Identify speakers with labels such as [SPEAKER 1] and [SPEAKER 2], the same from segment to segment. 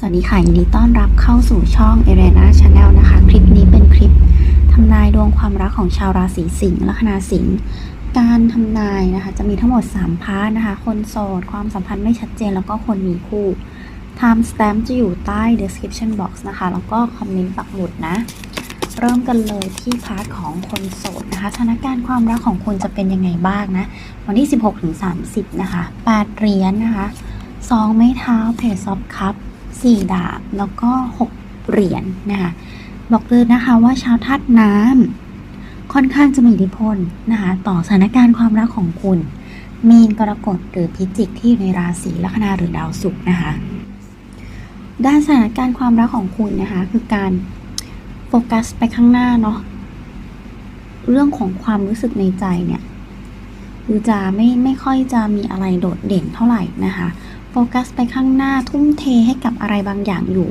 [SPEAKER 1] สวัสดีค่ะยินดีต้อนรับเข้าสู่ช่อง a r e n a Channel นะคะ คลิปนี้เป็นคลิปทำนายดวงความรักของชาวราศีสิงห์ลัคนาสิงห์การทำนายนะคะ จะมีทั้งหมด 3 พาร์ทนะคะ คนโสด ความสัมพันธ์ไม่ชัดเจน แล้วก็คนมีคู่ Time Stamp จะอยู่ใต้ description box นะคะ แล้วก็คอมเมนต์ปักหมุดนะ เริ่มกันเลยที่พาร์ทของคนโสดนะคะสถานการณ์ความรักของคุณจะเป็นยังไงบ้างนะ วันที่ 16ถึง30 นะคะ8เหรียญนะคะ2ไม้เท้าเพจซอฟคัพ 4 ดาบ แล้วก็ 6 เหรียญนะคะบอกเลยนะคะว่าชาวธาตุน้ำค่อนข้างจะมีอิทธิพลนะคะต่อสถานการณ์ความรักของคุณ มีนกรกฎหรือพิจิกที่อยู่ในราศีลัคนาหรือดาวศุกร์นะคะด้านสถานการณ์ความรักของคุณนะคะคือการโฟกัสไปข้างหน้าเนาะเรื่องของความรู้สึกในใจเนี่ยคือจะไม่ไม่ค่อยจะมีอะไรโดดเด่นเท่าไหร่นะคะ กัสไปข้างหน้าทุ่มเทให้กับอะไรบางอย่างอยู่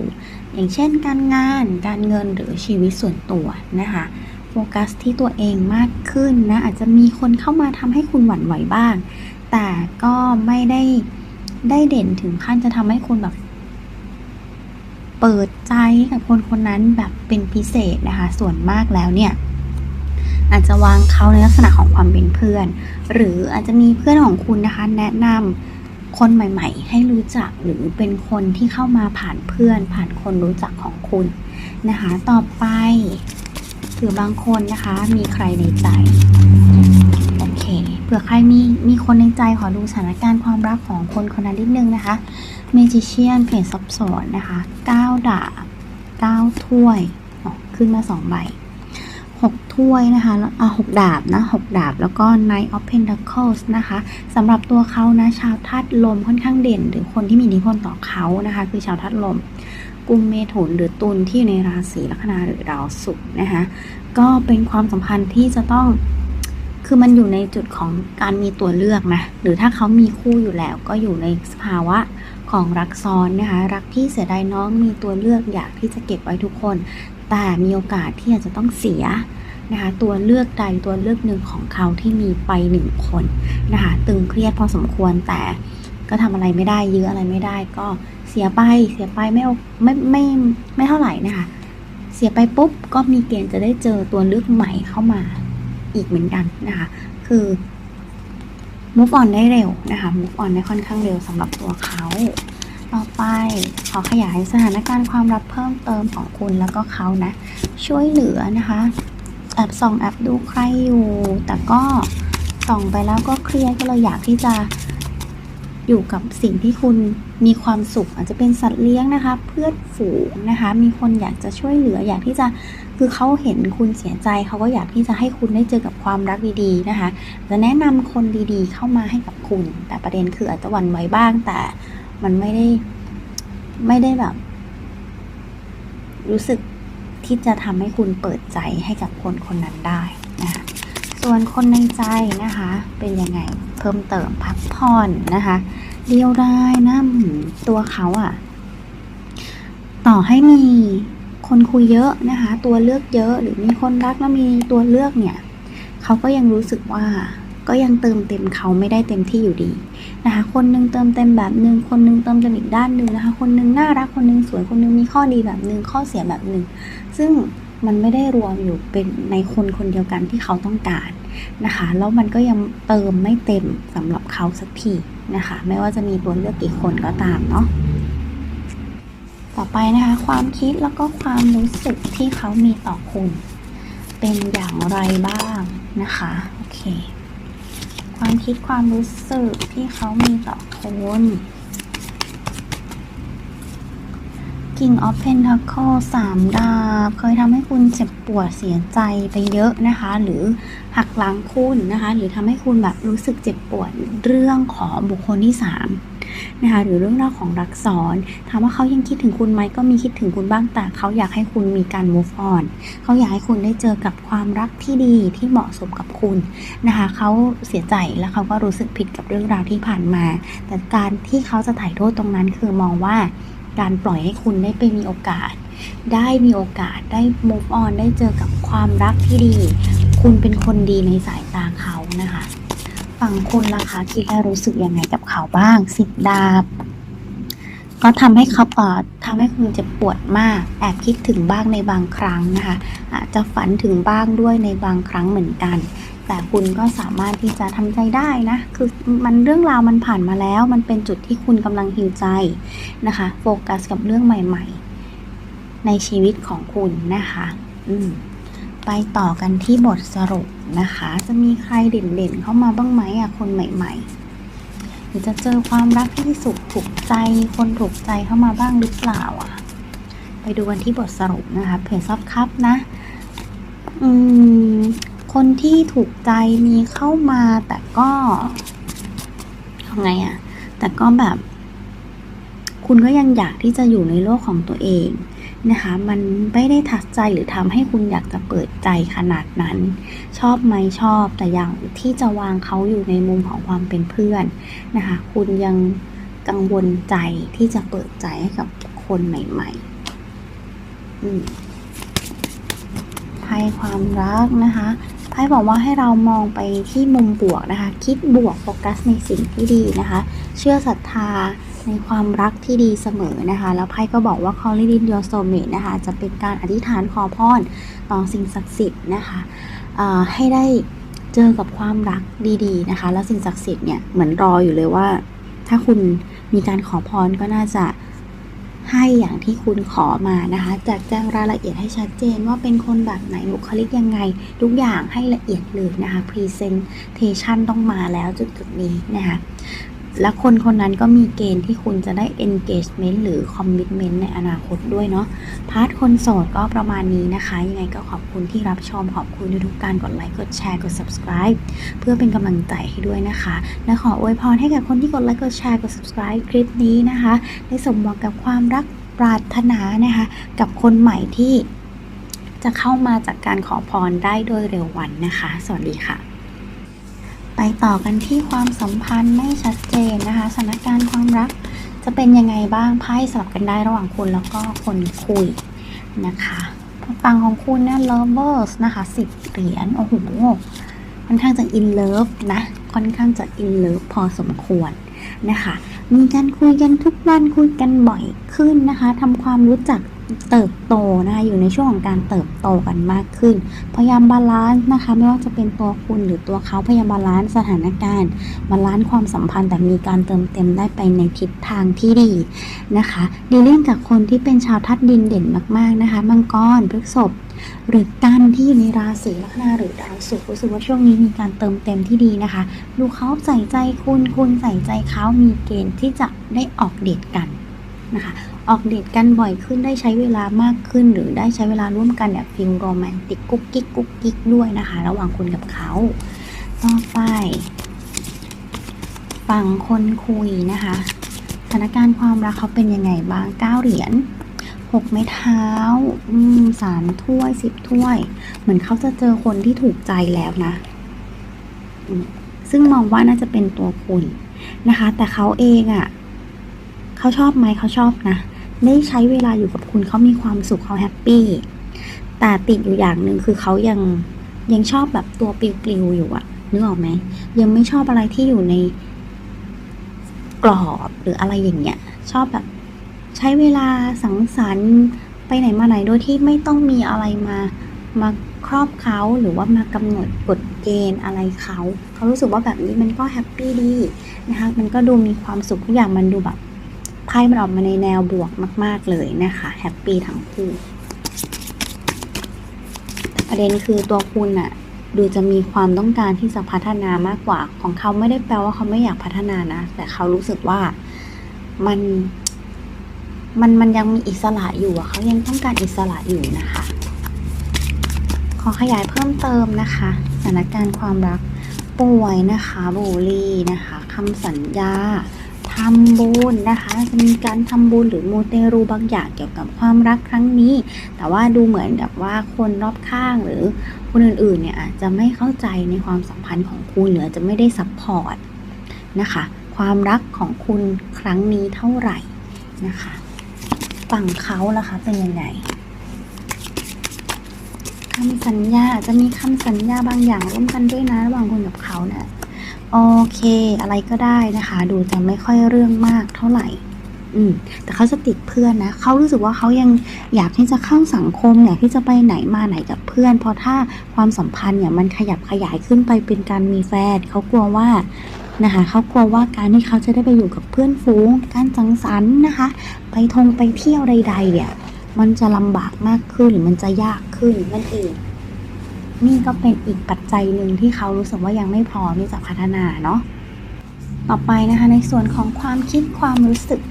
[SPEAKER 1] อย่างเช่น การงาน การเงินหรือชีวิตส่วนตัวนะคะโฟกัสที่ตัวเองมากขึ้นนะอาจจะมีคนเข้ามาทำให้คุณหวั่นไหวบ้าง แต่ก็ไม่ได้ได้เด่นถึงขั้นจะทำให้คุณแบบเปิดใจกับคนคนนั้นแบบเป็นพิเศษนะคะ ส่วนมากแล้วเนี่ย อาจจะวางเขาในลักษณะของความเป็นเพื่อน หรืออาจจะมีเพื่อนของคุณนะคะ แนะนำ คนใหม่ ๆ ให้รู้จักหรือเป็นคนที่เข้ามาผ่านเพื่อน ผ่านคนรู้จักของคุณนะคะ ต่อไปหรือบางคนนะคะมีใครในใจโอเคเผื่อใครมีมีคนในใจขอดูสถานการณ์ความรักของคนคนนั้นนิดนึงนะคะเมจิเชียนเพจซับซ้อนนะคะ9ดาบ9ถ้วยขึ้นมา2ใบ 6 ถ้วยนะคะแล้วอะ6ดาบนะ6ดาบ แล้วก็ Knight of Pentacles นะคะสำหรับตัวเขานะชาวธาตุลมค่อนข้างเด่น หรือคนที่มีอิทธิพลต่อเขานะคะ คือชาวธาตุลมกุมเมถุนหรือตุลที่อยู่ในราศีลัคนาหรือดาวศุกร์นะคะก็เป็นความสัมพันธ์ที่จะต้องคือมันอยู่ในจุดของการมีตัวเลือกนะ หรือถ้าเขามีคู่อยู่แล้วก็อยู่ในสภาวะของรักซ้อนนะคะ รักที่เสียดายน้องมีตัวเลือกอยากที่จะเก็บไว้ทุกคน แต่มีโอกาสที่อาจจะต้องเสียนะคะตัวเลือกใดตัวเลือกหนึ่งของเขาที่มีไปหนึ่งคนนะคะตึงเครียดพอสมควรแต่ก็ทำอะไรไม่ได้ยื้ออะไรไม่ได้ ก็เสียไปเสียไปไม่ไม่ไม่ไม่เท่าไหร่นะคะเสียไปปุ๊บก็มีเกณฑ์จะได้เจอตัวเลือกใหม่เข้ามาอีกเหมือนกันนะคะคือ move on ได้เร็วนะคะ move on ได้ค่อนข้างเร็วสำหรับตัวเขา ต่อไปขอขยายสถานการณ์ความรักเพิ่มเติมของคุณแล้วก็เขานะ ช่วยเหลือนะคะแอบส่องแอบดูใครอยู่ แต่ก็ส่องไปแล้วก็เครียดก็เลยอยากที่จะอยู่กับสิ่งที่คุณมีความสุข อาจจะเป็นสัตว์เลี้ยงนะคะ เพื่อนฝูงนะคะ มีคนอยากจะช่วยเหลืออยากที่จะคือเขาเห็นคุณเสียใจเขาก็อยากที่จะให้คุณได้เจอกับความรักดีๆนะคะ จะแนะนำคนดีๆ เข้ามาให้กับคุณ แต่ประเด็นคืออาจจะหวั่นไหวบ้างแต่ มันไม่ได้ไม่ได้แบบ รู้สึกที่จะทำให้คุณเปิดใจให้กับคนคนนั้นได้นะคะส่วนคนในใจนะคะ เป็นยังไงเพิ่มเติมพักผ่อนนะคะเดียวดายนะตัวเขาอะต่อให้มีคนคุยเยอะนะคะ ตัวเลือกเยอะหรือมีคนรักแล้วมีตัวเลือกเนี่ย เขาก็ยังรู้สึกว่าก็ยังเติมเต็มเขาไม่ได้เต็มที่อยู่ดี นะคะ คนหนึงเติมเต็มแบบหนึ่งคนหนึงเติมเต็มอีกด้านหนึ่งนะคะ คนหนึงน่ารักคนหนึงสวยคนหนึงมีข้อดีแบบหนึ่งข้อเสียแบบหนึ่งซึ่งมันไม่ได้รวมอยู่เป็นในคนคนเดียวกันที่เขาต้องการนะคะ แล้วมันก็ยังเติมไม่เต็มสำหรับเขาสักทีนะคะ ไม่ว่าจะมีตัวเลือกกี่คนก็ตามเนาะต่อไปนะคะ ความคิดแล้วก็ความรู้สึกที่เขามีต่อคุณ เป็นอย่างไรบ้างนะคะ โอเค ความคิดความรู้สึกที่เขามีต่อคุณ King of Pentacle สามดาบ เคยทำให้คุณเจ็บปวดเสียใจไปเยอะนะคะ หรือหักหลังคุณนะคะ หรือทำให้คุณแบบรู้สึกเจ็บปวดเรื่องของบุคคลที่สาม นะคะหรือเรื่องราวของรักซ้อนถามว่าเขายังคิดถึงคุณไหมก็มีคิดถึงคุณบ้างแต่เขาอยากให้คุณมีการ move on เขาอยากให้คุณได้เจอกับความรักที่ดีที่เหมาะสมกับคุณนะคะเขาเสียใจแล้วเขาก็รู้สึกผิดกับเรื่องราวที่ผ่านมา แต่การที่เขาจะถ่ายโทษตรงนั้นคือมองว่าการปล่อยให้คุณได้ไปมีโอกาส ได้มีโอกาสได้ move on ได้เจอกับความรักที่ดี คุณเป็นคนดีในสายตาเขานะคะ ฝั่งคุณล่ะคะคิดและรู้สึกยังไงกับเขาบ้างสิบดาบ ก็ทำให้เขาเอ่อทำให้คุณเจ็บปวดมาก แอบคิดถึงบ้างในบางครั้งนะคะอาจจะฝันถึงบ้างด้วยในบางครั้งเหมือนกัน แต่คุณก็สามารถที่จะทำใจได้นะ คือมันเรื่องราวมันผ่านมาแล้ว มันเป็นจุดที่คุณกำลังหิวใจนะคะ โฟกัสกับเรื่องใหม่ ๆ ในชีวิตของคุณนะคะ อืม ไปต่อกันที่บทสรุปนะคะ จะมีใครเด่นๆเข้ามาบ้างไหมอะคนใหม่ ๆ หรือจะเจอความรักที่สุขถูกใจ คนถูกใจเข้ามาบ้างหรือเปล่าอะไปดูกันที่บทสรุปนะคะเพจซอฟคัพนะ อืม คนที่ถูกใจมีเข้ามาแต่ก็ทำไงอะแต่ก็แบบ คุณก็ยังอยากที่จะอยู่ในโลกของตัวเอง นะคะ มันไม่ได้ทัดใจหรือทำให้คุณอยากจะเปิดใจขนาดนั้น ชอบไหมชอบแต่อย่างที่จะวางเขาอยู่ในมุมของความเป็นเพื่อนนะคะ คุณยังกังวลใจที่จะเปิดใจให้กับคนใหม่ๆอืมไพ่ความรักนะคะไพ่บอกว่าให้เรามองไปที่มุมบวกนะคะ คิดบวกโฟกัสในสิ่งที่ดีนะคะ เชื่อศรัทธา ในความรักที่ดีเสมอนะคะ แล้วไพ่ก็บอกว่า calling in your soulmate นะคะ จะเป็นการอธิษฐานขอพรต่อสิ่งศักดิ์สิทธิ์นะคะให้ได้เจอกับความรักดีๆนะคะ แล้วสิ่งศักดิ์สิทธิ์เนี่ยเหมือนรออยู่เลยว่า ถ้าคุณมีการขอพรก็น่าจะให้อย่างที่คุณขอมานะคะแจกแจงรายละเอียดให้ชัดเจนว่าเป็นคนแบบไหนบุคลิกยังไง ทุกอย่างให้ละเอียดเลยนะคะ Presentation ต้องมาแล้วจุดจุดๆนี้นะคะ และคนคนนั้นก็มีเกณฑ์ที่คุณจะได้ engagement หรือ commitment ในอนาคตด้วยเนาะพาร์ทคนโสดก็ประมาณนี้นะคะ ยังไงก็ขอบคุณที่รับชม ขอบคุณทุกการกดไลค์กดแชร์กด subscribe เพื่อเป็นกำลังใจให้ด้วยนะคะและขออวยพรให้กับคนที่กดไลค์กดแชร์กด subscribe คลิปนี้นะคะ ได้สมหวังกับความรักปรารถนานะคะ กับคนใหม่ที่จะเข้ามาจากการขอพรได้โดยเร็ววันนะคะ สวัสดีค่ะ ไปต่อกันที่ความสัมพันธ์ไม่ชัดเจนนะคะสถานการณ์ความรักจะเป็นยังไงบ้างไพ่สลับกันได้ระหว่างคุณแล้วก็คนคุยนะคะฝั่งของคุณเนี่ย lovers นะคะสิบเหรียญโอ้โหค่อนข้างจะ in love นะค่อนข้างจะ in love พอสมควรนะคะ มีการคุยกันทุกวันคุยกันบ่อยขึ้นนะคะทำความรู้จัก เติบโตนะคะอยู่ในช่วงของการเติบโตกันมากขึ้น พยายามบาลานซ์นะคะไม่ว่าจะเป็นตัวคุณหรือตัวเขาพยายามบาลานซ์สถานการณ์บาลานซ์ความสัมพันธ์แต่มีการเติมเต็มได้ไปในทิศทางที่ดีนะคะดีลิ่งกับคนที่เป็นชาวทัดดินเด่นมาก ๆนะคะมังกรพฤกษภหรือกันที่อยู่ในราศีลัคนาหรือดาวศุกร์รู้สึกว่าช่วงนี้มีการเติมเต็มที่ดีนะคะ ดูเขาใส่ใจคุณคุณใส่ใจเขามีเกณฑ์ที่จะได้ออกเดทกันนะคะ ออกเดทกันบ่อยขึ้นได้ใช้เวลามากขึ้น หรือได้ใช้เวลาร่วมกันแบบฟิลโรแมนติกกุ๊กกิ๊กกุ๊กกิ๊กด้วยนะคะ ระหว่างคุณกับเขา ต่อไปฝั่งคนคุยนะคะสถานการณ์ความรักเขาเป็นยังไงบ้างเก้าเหรียญหกไม้เท้าสามถ้วยสิบถ้วย เหมือนเขาจะเจอคนที่ถูกใจแล้วนะ ซึ่งมองว่าน่าจะเป็นตัวคุณนะคะ แต่เขาเองอะ่ะ เขาชอบไหมเขาชอบนะ ได้ใช้เวลาอยู่กับคุณเขามีความสุขเขาแฮปปี้แต่ติดอยู่อย่างหนึ่งคือเขายังยังชอบแบบตัวปลิวๆอยู่อะนึกออกไหมยังไม่ชอบอะไรที่อยู่ในกรอบหรืออะไรอย่างเงี้ย ชอบแบบ ใช้เวลาสังสรรค์ไปไหนมาไหนโดยที่ไม่ต้องมีอะไรมามาครอบเขาหรือว่ามากำหนดกฎเกณฑ์อะไรเขา เขารู้สึกว่าแบบนี้มันก็แฮปปี้ดีนะคะมันก็ดูมีความสุขทุกอย่างมันดูแบบ ไพ่มันออกมาในแนวบวกมาก ๆ เลยนะคะแฮปปี้ทั้งคู่ประเด็นคือตัวคุณอะดูจะมีความต้องการที่จะพัฒนามากกว่า ของเขาไม่ได้แปลว่าเขาไม่อยากพัฒนานะ แต่เขารู้สึกว่ามันมันมันยังมีอิสระอยู่อะเขายังต้องการอิสระอยู่นะคะ ขอขยายเพิ่มเติมนะคะสถานการณ์ความรักป่วยนะคะบูลลี่นะคะคำสัญญา ทำบุญนะคะจะมีการทำบุญหรือมูเตรูบางอย่างเกี่ยวกับความรักครั้งนี้ แต่ว่าดูเหมือนกับว่าคนรอบข้างหรือคนอื่นๆเนี่ยอาจจะไม่เข้าใจในความสัมพันธ์ของคุณหรือจะไม่ได้ซัพพอร์ตนะคะ ความรักของคุณครั้งนี้เท่าไหร่นะคะฝั่งเขาล่ะคะเป็นยังไงคำสัญญาจจะมีคำสัญญาบางอย่างร่วมกันด้วยนะระหว่าง โอเค อะไรก็ได้นะคะ ดูจะไม่ค่อยเรื่องมากเท่าไหร่ อืม แต่เขาจะติดเพื่อนนะเขารู้สึกว่าเขายังอยากที่จะเข้าสังคมอยากที่จะไปไหนมาไหนกับเพื่อน เพราะถ้าความสัมพันธ์เนี่ยมันขยับขยายขึ้นไปเป็นการมีแฟนเขากลัวว่านะคะเขากลัวว่าการที่เขาจะได้ไปอยู่กับเพื่อนฝูง การสังสรรค์นะคะ ไปทงไปเที่ยวใดๆเนี่ย มันจะลำบากมากขึ้นหรือมันจะยากขึ้นนั่นเอง นี่ก็เป็นอีกปัจจัยหนึ่งที่เขารู้สึกว่ายังไม่พร้อมที่จะพัฒนาเนาะต่อไปนะคะในส่วนของความคิดความรู้สึก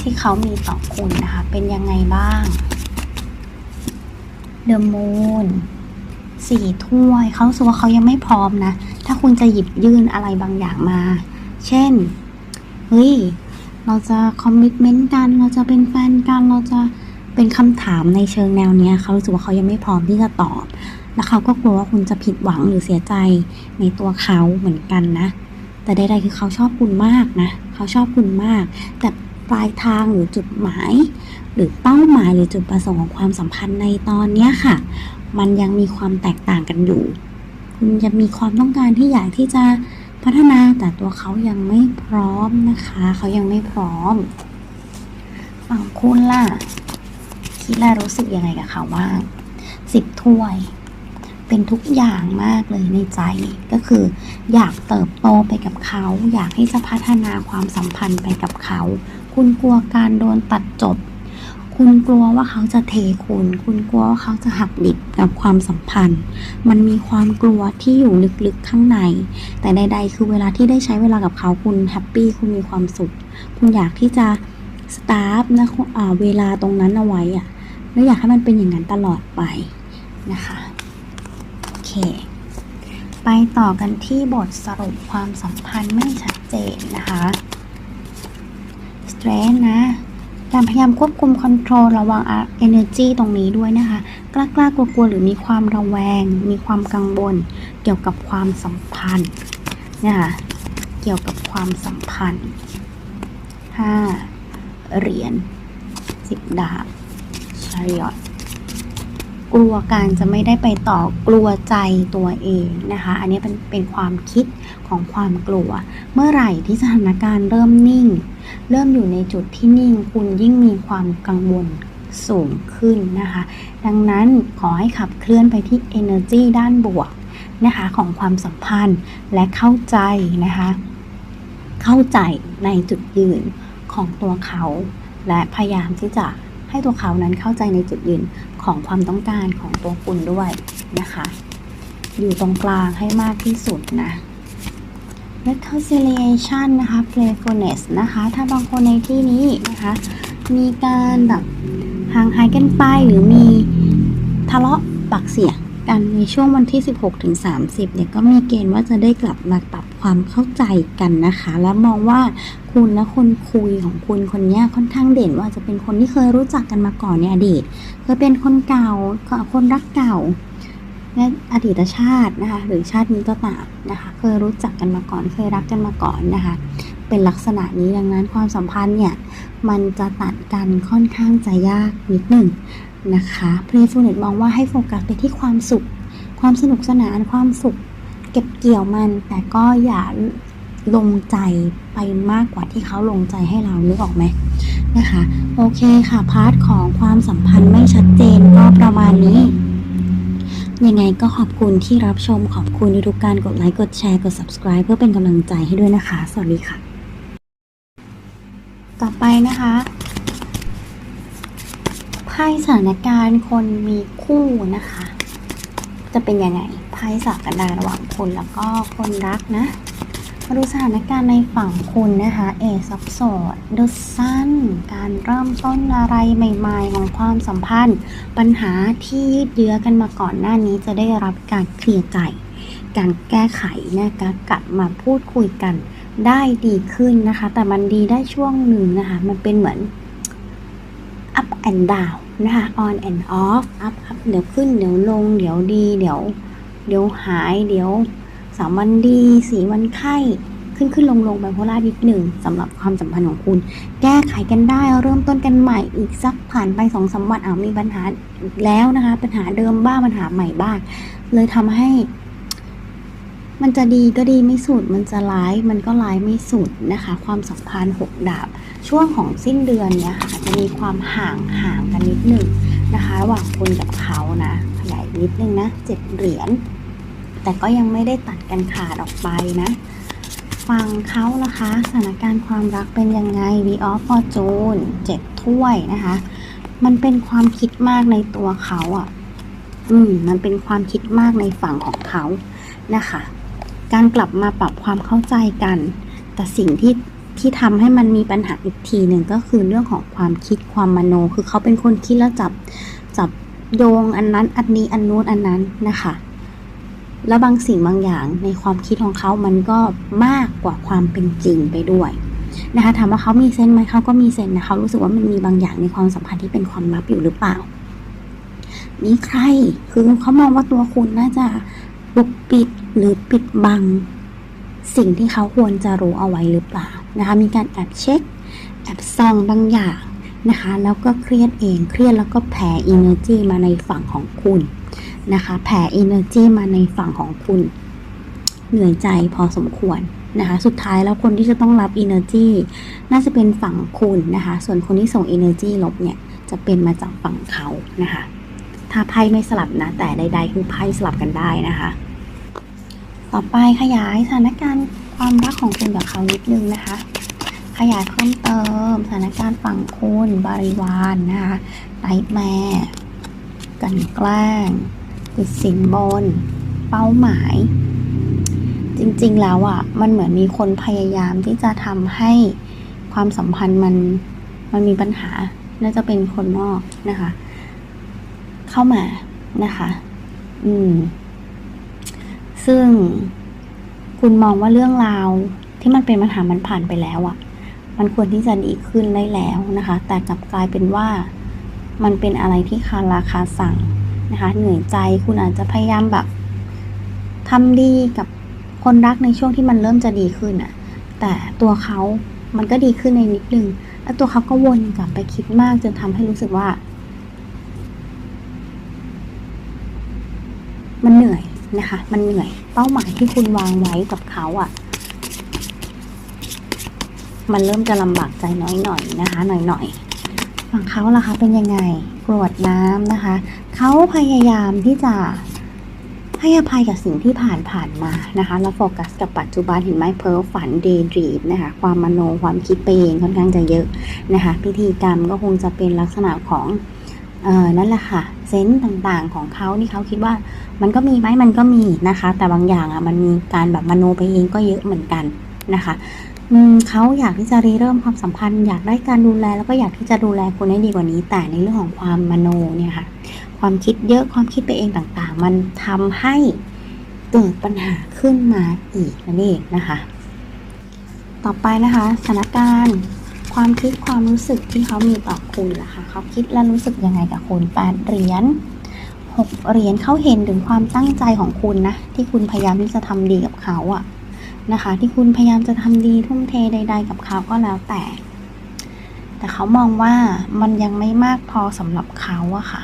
[SPEAKER 1] ที่เขามีต่อคุณนะคะ เป็นยังไงบ้าง The Moon สี่ถ้วย เขารู้สึกว่าเขายังไม่พร้อมนะ ถ้าคุณจะหยิบยื่นอะไรบางอย่างมา เช่น เฮ้ย เราจะคอมมิชเมนต์กัน เราจะเป็นแฟนกัน เราจะเป็นคำถามในเชิงแนวเนี้ย เขารู้สึกว่าเขายังไม่พร้อมที่จะตอบ แล้วเขาก็กลัวว่าคุณจะผิดหวังหรือเสียใจในตัวเขาเหมือนกันนะ แต่ใดๆคือเขาชอบคุณมากนะ เขาชอบคุณมาก แต่ปลายทางหรือจุดหมาย หรือเป้าหมายหรือจุดประสงค์ของความสัมพันธ์ในตอนนี้ค่ะ มันยังมีความแตกต่างกันอยู่ คุณจะมีความต้องการที่อยากที่จะพัฒนาแต่ตัวเขายังไม่พร้อมนะคะ เขายังไม่พร้อมฝั่งคุณล่ะ คิดและรู้สึกยังไงกับเขาบ้างสิบถ้วย เป็นทุกอย่างมากเลยในใจก็คือ อยากเติบโตไปกับเขา อยากที่จะพัฒนาความสัมพันธ์ไปกับเขา คุณกลัวการโดนตัดจบ คุณกลัวว่าเขาจะเทคุณ คุณกลัวว่าเขาจะหักดิบกับความสัมพันธ์ มันมีความกลัวที่อยู่ลึกๆข้างใน แต่ใด ๆ คือเวลาที่ได้ใช้เวลากับเขาคุณแฮปปี้คุณมีความสุข คุณอยากที่จะสตาร์ฟนะเวลาตรงนั้นเอาไว้อะแล้วอยากให้มันเป็นอย่างนั้นตลอดไปนะคะ ไปต่อกันที่บทสรุปความสัมพันธ์ไม่ชัดเจนนะคะสเตรนนะการพยายามควบคุมคอนโทรลระวัง energy ตรงนี้ด้วยนะคะ กล้ากล้ากลัวกลัวๆหรือมีความระแวง มีความกังวลเกี่ยวกับความสัมพันธ์นะคะเกี่ยวกับความสัมพันธ์ห้าเหรียญสิบดาบชาริอต กลัวการจะไม่ได้ไปต่อกลัวใจตัวเองนะคะ อันนี้เป็นเป็นความคิดของความกลัว เมื่อไหร่ที่สถานการณ์เริ่มนิ่ง เริ่มอยู่ในจุดที่นิ่ง คุณยิ่งมีความกังวลสูงขึ้นนะคะ ดังนั้นขอให้ขับเคลื่อนไปที่ energy ด้านบวกนะคะของความสัมพันธ์และเข้าใจนะคะ เข้าใจในจุดยืนของตัวเขา และพยายามที่จะ ให้ตัวเขานั้นเข้าใจในจุดยืนของความต้องการของตัวคุณด้วยนะคะ อยู่ตรงกลางให้มากที่สุดนะ reconciliation นะคะ playfulness นะคะ ถ้าบางคนในที่นี้นะคะ มีการแบบห่างหายกันไปหรือมีทะเลาะปากเสียง กันในช่วงวันที่ 16ถึง30เนี่ยก็มีเกณฑ์ว่าจะได้กลับมาปรับความเข้าใจกันนะคะ และมองว่าคุณและคนคุยของคุณคนนี้ค่อนข้างเด่นว่าจะเป็นคนที่เคยรู้จักกันมาก่อนในอดีตเคยเป็นคนเก่าคนรักเก่าในอดีตชาตินะคะหรือชาตินี้ก็ตามนะคะเคยรู้จักกันมาก่อน เคยรักกันมาก่อนนะคะ เป็นลักษณะนี้ดังนั้นความสัมพันธ์เนี่ยมันจะตัดกันค่อนข้างจะยากนิดหนึ่ง นะคะเพลย์ฟูเน็ตมองว่าให้โฟกัสไปที่ความสุข ความสนุกสนานความสุข เก็บเกี่ยวมัน แต่ก็อย่าลงใจไปมากกว่าที่เขาลงใจให้เรานึกออกไหมนะคะ โอเคค่ะพาร์ทของความสัมพันธ์ไม่ชัดเจนก็ประมาณนี้ยังไงก็ขอบคุณที่รับชมขอบคุณทุกการกดไลค์กดแชร์กด subscribe เพื่อเป็นกำลังใจให้ด้วยนะคะ สวัสดีค่ะ ต่อไปนะคะ พ่สถานการณ์คนมีคู่นะคะ จะเป็นยังไงไพ่สักกันดาระหว่างคุณแล้วก็คนรักนะ มาดูสถานการณ์ในฝั่งคุณนะคะ เอซับโซดเดอะซันการเริ่มต้นอะไรใหม่ ๆ ของความสัมพันธ์ ปัญหาที่ยืดเยื้อกันมาก่อนหน้านี้จะได้รับการเคลียร์ใจ การแก้ไขนะคะกลับมาพูดคุยกันได้ดีขึ้นนะคะ แต่มันดีได้ช่วงหนึ่งนะคะ มันเป็นเหมือน up and down นะคะ on and off up up เดี๋ยวขึ้น เดี๋ยวลง เดี๋ยวดี เดี๋ยว เดี๋ยวหาย เดี๋ยวสามวันดีสี่วันไข้ขึ้นขึ้นลงลงไบโพล่านิดหนึ่งสำหรับความสัมพันธ์ของคุณ แก้ไขกันได้เริ่มต้นกันใหม่อีกสักผ่านไปสองสามวันอ้าวมีปัญหาแล้วนะคะ ปัญหาเดิมบ้างปัญหาใหม่บ้างเลยทำให้ มันจะดีก็ดีไม่สุด มันจะร้ายมันก็ร้ายไม่สุดนะคะ ความสัมพันธ์หกดาบ ช่วงของสิ้นเดือนเนี่ยค่ะจะมีความห่างห่างกันนิดหนึ่งนะคะระหว่างคุณกับเขานะขยายนิดนึงนะเจ็ดเหรียญแต่ก็ยังไม่ได้ตัดกันขาดออกไปนะ ฟังเขานะคะสถานการณ์ความรักเป็นยังไง V of Fortune เจ็ดถ้วยนะคะ มันเป็นความคิดมากในตัวเขาอะ อืม มันเป็นความคิดมากในฝั่งของเขานะคะ การกลับมาปรับความเข้าใจกัน แต่สิ่งที่ที่ทำให้มันมีปัญหาอีกทีหนึ่งก็คือเรื่องของความคิดความมโน คือเขาเป็นคนคิดแล้วจับจับโยงอันนั้นอันนี้อันนู้นอันนั้นนะคะ แล้วบางสิ่งบางอย่างในความคิดของเขามันก็มากกว่าความเป็นจริงไปด้วยนะคะถามว่าเขามีเซนไหมเขาก็มีเซนนะเขารู้สึกว่ามันมีบางอย่างในความสัมพันธ์ที่เป็นความลับอยู่หรือเปล่ามีใครคือเขามองว่าตัวคุณน่าจะปกปิด หรือปิดบังสิ่งที่เขาควรจะรู้เอาไว้หรือเปล่านะคะ มีการแอบเช็ค แอบซองบางอย่างนะคะ แล้วก็เครียดเอง เครียดแล้วก็แผ่ energy มาในฝั่งของคุณนะคะ แผ่ energy มาในฝั่งของคุณ เหนื่อยใจพอสมควรนะคะ สุดท้ายแล้วคนที่จะต้องรับ energy น่าจะเป็นฝั่งคุณนะคะ ส่วนคนที่ส่ง energy ลบเนี่ยจะเป็นมาจากฝั่งเขานะคะ ถ้าไพ่ไม่สลับนะ แต่ใดๆคือไพ่สลับกันได้นะคะ ต่อไปขยายสถานการณ์ความรักของคุณกับเขานิดนึงนะคะ ขยายเพิ่มเติมสถานการณ์ฝั่งคุณบริวารนนะคะไนท์แมร์กันแกล้งติดสินบน เป้าหมาย จริงๆแล้วอะ่ะ มันเหมือนมีคนพยายามที่จะทำให้ความสัมพันธ์มันมันมีปัญหา น่าจะเป็นคนนอกนะคะ เข้ามานะคะ อืม ซึ่งคุณมองว่าเรื่องราวที่มันเป็นปัญหามันผ่านไปแล้วอะมันควรที่จะดีขึ้นได้แล้วนะคะ แต่กลับกลายเป็นว่ามันเป็นอะไรที่คาราคาสั่งนะคะ เหนื่อยใจคุณอาจจะพยายามแบบทำดีกับคนรักในช่วงที่มันเริ่มจะดีขึ้นอะแต่ตัวเขามันก็ดีขึ้นในนิดนึง แล้วตัวเขาก็วนกลับไปคิดมากจนทำให้รู้สึกว่า มันเห นะคะ มันเหนื่อย เป้าหมายที่คุณวางไว้กับเขาอะ่ะ มันเริ่มจะลำบากใจน้อยหน่อยนะคะ หน่อยหน่อยๆฝั่งเขาล่ะคะ เป็นยังไงกรวดน้ำนะคะ เขาพยายามที่จะให้อภัยกับสิ่งที่ผ่านผ่านมานะคะ แล้วโฟกัสกับปัจจุบันเห็นไหมเพ้อฝันเดย์ดรีมนะคะ ความมโนความคิดไปเองค่อนข้างจะเยอะนะคะ พิธีกรรมก็คงจะเป็นลักษณะของ นั่นแหละค่ะเซนส์ต่างๆ ของเขาที่เขาคิดว่ามันก็มีไหมมันก็มีนะคะ แต่บางอย่างอะมันมีการแบบมโนไปเองก็เยอะเหมือนกันนะคะเขาอยากที่จะรีเริ่มความสัมพันธ์ อยากได้การดูแลแล้วก็อยากที่จะดูแลคุณให้ดีกว่านี้ แต่ในเรื่องของความมโนเนี่ยค่ะ ความคิดเยอะความคิดไปเองต่างๆ มันทำให้เกิดปัญหาขึ้นมาอีกนั่นเองนะคะ ต่อไปนะคะสถานการณ์ ความคิดความรู้สึกที่เขามีต่อคุณล่ะคะเขาคิดและรู้สึกยังไงกับคุณแปดเหรียญหกเหรียญเขาเห็นถึงความตั้งใจของคุณนะ ที่คุณพยายามที่จะทำดีกับเขาอะนะคะ ที่คุณพยายามจะทำดีทุ่มเทใด ๆ กับเขาก็แล้วแต่ แต่เขามองว่ามันยังไม่มากพอสำหรับเขาอะค่ะ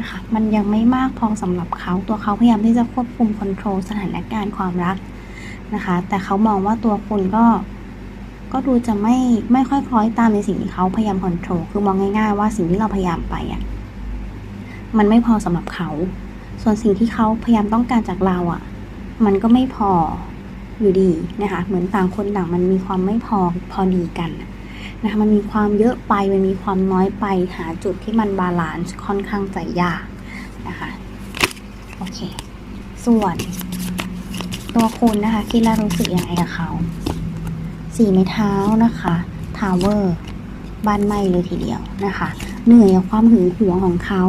[SPEAKER 1] นะคะมันยังไม่มากพอสำหรับเขาตัวเขาพยายามที่จะควบคุมคอนโทรลสถานการณ์ความรักนะคะ แต่เขามองว่าตัวคุณก็ ก็ดูจะไม่ไม่ค่อยคล้อยตามในสิ่งที่เขาพยายามคอนโทรลคือมองง่าย ๆ ว่าสิ่งที่เราพยายามไปอะมันไม่พอสำหรับเขา ส่วนสิ่งที่เขาพยายามต้องการจากเราอะ มันก็ไม่พออยู่ดีนะคะ เหมือนต่างคนต่างมันมีความไม่พอพอดีกันนะคะมันมีความเยอะไปมันมีความน้อยไปหาจุดที่มันบาลานซ์ค่อนข้างจะยากนะคะโอเค ส่วนตัวคุณนะคะคิดและรู้สึกยังไงกับเขา สี่ไม้เท้านะคะทาวเวอร์บ้านไหม้เลยทีเดียวนะคะ เหนื่อยกับความหึงหวงของเขา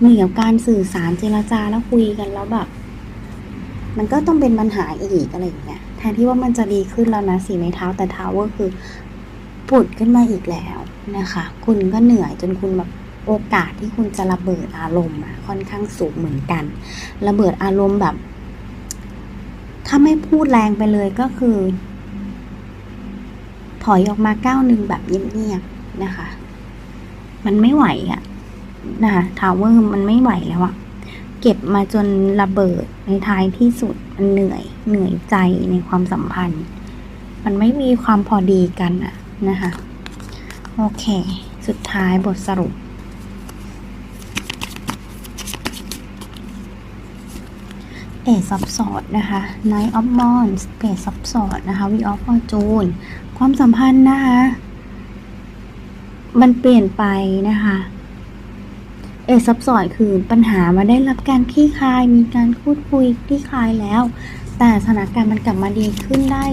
[SPEAKER 1] เหนื่อยกับการสื่อสารเจรจาแล้วคุยกันแล้วแบบ มันก็ต้องเป็นปัญหาอีกอะไรอย่างเงี้ยแทนที่ว่ามันจะดีขึ้นแล้วนะสี่ไม้เท้าแต่ทาวเวอร์คือปุดขึ้นมาอีกแล้วนะคะ คุณก็เหนื่อยจนคุณแบบโอกาสที่คุณจะระเบิดอารมณ์อะค่อนข้างสูงเหมือนกัน ระเบิดอารมณ์แบบ ถ้าไม่พูดแรงไปเลยก็คือ ถอยออกมาก้าวหนึ่งแบบเงียบๆนะคะ มันไม่ไหวอะนะคะทาวเวอร์มันไม่ไหวแล้วอะเก็บมาจนระเบิดในท้ายที่สุดมันเหนื่อยเหนื่อยใจในความสัมพันธ์ มันไม่มีความพอดีกันอะนะคะ โอเค สุดท้ายบทสรุป เอซับสอดนะคะ Knight of Wands เปดซับสอดนะคะ We of Fortune ความสัมพันธ์นะคะ มันเปลี่ยนไปนะคะ เอซับสอดคือปัญหามาได้รับการคลี่คลาย มีการพูดคุยคลี่คลายแล้ว แต่สถานการณ์มันกลับมาดีขึ้นได้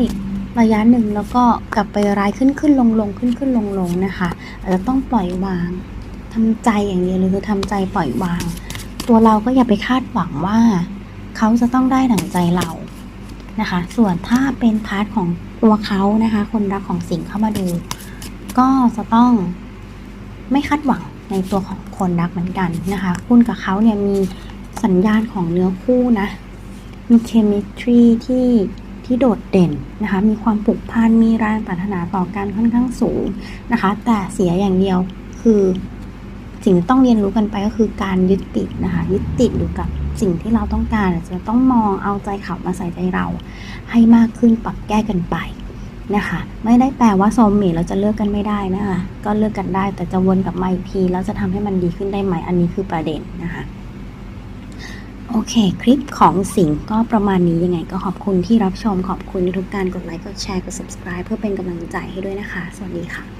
[SPEAKER 1] ระยะหนึ่งแล้วก็กลับไปร้ายขึ้นขึ้นลงลงขึ้นขึ้นลงลงนะคะอาจจะต้องปล่อยวางทำใจอย่างเดียวเลยคือทำใจปล่อยวาง ตัวเราก็อย่าไปคาดหวังว่า เขาจะต้องได้ดั่งใจเรานะคะ ส่วนถ้าเป็นพาร์ทของตัวเขานะคะ คนรักของสิ่งเข้ามาดู ก็จะต้องไม่คาดหวังในตัวของคนรักเหมือนกันนะคะ คุณกับเขาเนี่ยมีสัญญาณของเนื้อคู่นะ มีเคมิสตรีที่ที่โดดเด่นนะคะ มีความผูกพัน มีแรงปรารถนาต่อกันค่อนข้างสูงนะคะ แต่เสียอย่างเดียวคือสิ่งที่ต้องเรียนรู้กันไปก็คือการยึดติดนะคะ ยึดติดอยู่กับ สิ่งที่เราต้องการจะต้องมองเอาใจเขามาใส่ใจเรา ให้มากขึ้นปรับแก้กันไปนะคะ ไม่ได้แปลว่าโซมเมทเราจะเลิกกันไม่ได้นะคะ ก็เลิกกันได้แต่จะวนกลับมาอีกทีแล้วจะทำให้มันดีขึ้นได้ไหมอันนี้คือประเด็นนะคะโอเค คลิปของสิงห์ก็ประมาณนี้ยังไงก็ขอบคุณที่รับชมขอบคุณทุกการกดไลค์กดแชร์กด subscribe เพื่อเป็นกำลังใจให้ด้วยนะคะ สวัสดีค่ะ